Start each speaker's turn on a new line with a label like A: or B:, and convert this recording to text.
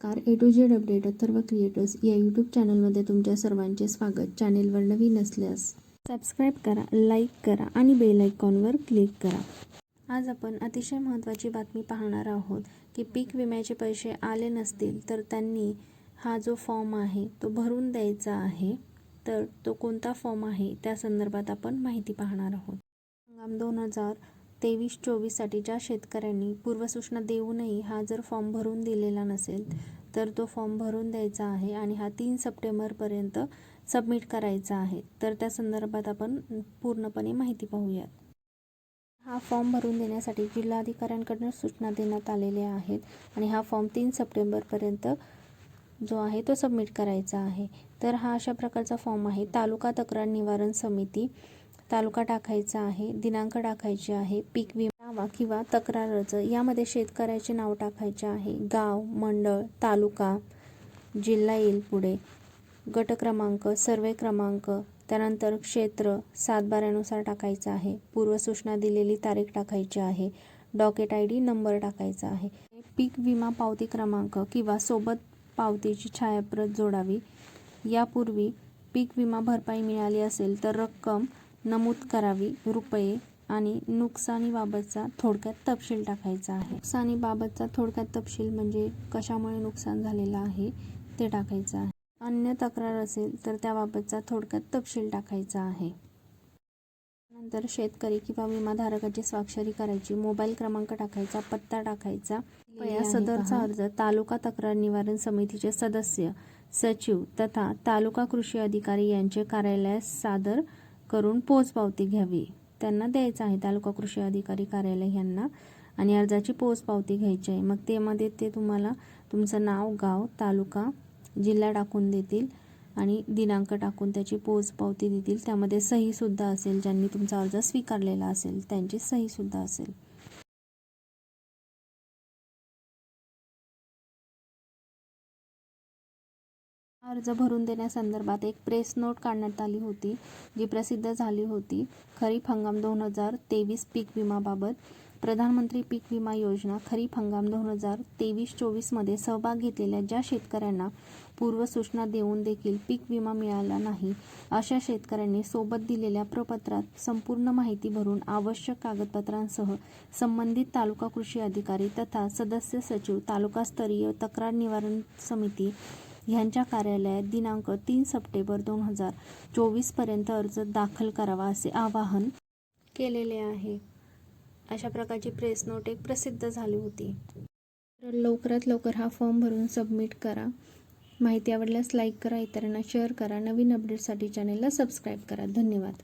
A: Car A to Z update Atharva creators या YouTube चॅनलमध्ये तुमच्या सर्वांचे स्वागत. चॅनेलवर नवीन असल्यास सबस्क्राईब करा लाईक करा आणि बेल आयकॉनवर क्लिक करा. आज आपण अतिशय महत्त्वाची बातमी पाहणार आहोत की पीक विम्याचे पैसे आले नसतील तर त्यांनी हा जो फॉर्म आहे तो भरून द्यायचा आहे. तर तो कोणता फॉर्म आहे त्या संदर्भात आपण माहिती पाहणार आहोत. हंगाम दोन हजार तेवीस चोवीससाठी ज्या शेतकऱ्यांनी पूर्वसूचना देऊनही हा जर फॉर्म भरून दिलेला नसेल तर तो फॉर्म भरून द्यायचा आहे आणि हा तीन सप्टेंबरपर्यंत सबमिट करायचा आहे. तर त्या संदर्भात आपण पूर्णपणे माहिती पाहूयात. हा फॉर्म भरून देण्यासाठी जिल्हाधिकाऱ्यांकडून सूचना देण्यात आलेल्या आहेत आणि हा फॉर्म तीन सप्टेंबरपर्यंत जो आहे तो सबमिट करायचा आहे. तर हा अशा प्रकारचा फॉर्म आहे. तालुका तक्रार निवारण समिती तालुका टाकायचा आहे दिनांक टाकायचे आहे पीक विमा दावा किंवा तक्रार अर्ज. यामध्ये शेतकऱ्याचे नाव टाकायचे आहे. गाव मंडळ तालुका जिल्हा येईल पुढे. गट क्रमांक सर्वे क्रमांक त्यानंतर क्षेत्र सातबाऱ्यानुसार टाकायचं आहे. पूर्वसूचना दिलेली तारीख टाकायची आहे. डॉकेट आय डी नंबर टाकायचा आहे. पीक विमा पावती क्रमांक किंवा सोबत पावतीची छायाप्रत जोडावी. यापूर्वी पीक विमा भरपाई मिळाली असेल तर रक्कम नमूद करावी. रुपये आणि नुकसानीबाबतचा थोडक्यात तपशील टाकायचा आहे. नुकसानीबाबतचा थोडक्यात तपशील म्हणजे कशामुळे नुकसान झालेलं आहे ते टाकायचं आहे. अन्य तक्रार असेल तर त्याबाबतचा थोडक्यात तपशील टाकायचा आहे. नंतर शेतकरी किंवा विमाधारकाची स्वाक्षरी करायची मोबाईल क्रमांक टाकायचा पत्ता टाकायचा. या सदरचा अर्ज तालुका तक्रार निवारण समितीचे सदस्य सचिव तथा तालुका कृषी अधिकारी यांचे कार्यालयास सादर करून पोचपावती घ्यावी. त्यांना द्यायचं आहे. तालुका कृषी अधिकारी कार्यालय यांना आणि अर्जाची पोचपावती घ्यायची आहे. मग त्यामध्ये ते तुम्हाला तुमचं नाव गाव तालुका जिल्हा टाकून देतील आणि दिनांक टाकून त्याची पोचपावती देतील. त्यामध्ये सहीसुद्धा असेल. ज्यांनी तुमचा अर्ज स्वीकारलेला असेल त्यांची सहीसुद्धा असेल. अर्ज भरून देण्यासंदर्भात एक प्रेस नोट काढण्यात आली होती जी प्रसिद्ध झाली होती. खरीप हंगाम दोन हजार तेवीस पीक विमाबाबत प्रधानमंत्री पीक विमा योजना खरीप हंगाम दोन हजार तेवीस चोवीसमध्ये सहभाग घेतलेल्या ज्या शेतकऱ्यांना पूर्वसूचना देऊन देखील पीक विमा मिळाला नाही अशा शेतकऱ्यांनी सोबत दिलेल्या प्रपत्रात संपूर्ण माहिती भरून आवश्यक कागदपत्रांसह संबंधित तालुका कृषी अधिकारी तथा सदस्य सचिव तालुकास्तरीय तक्रार निवारण समिती ह्यांच्या कार्यालयात दिनांक तीन सप्टेंबर दोन हजार चोवीसपर्यंत अर्ज दाखल करावा असे आवाहन केलेले आहे. अशा प्रकारची प्रेस नोट एक प्रसिद्ध झाली होती. तर लवकरात लवकर हा फॉर्म भरून सबमिट करा. माहिती आवडल्यास लाईक करा इतरांना शेअर करा. नवीन अपडेटसाठी चॅनेलला सबस्क्राईब करा. धन्यवाद.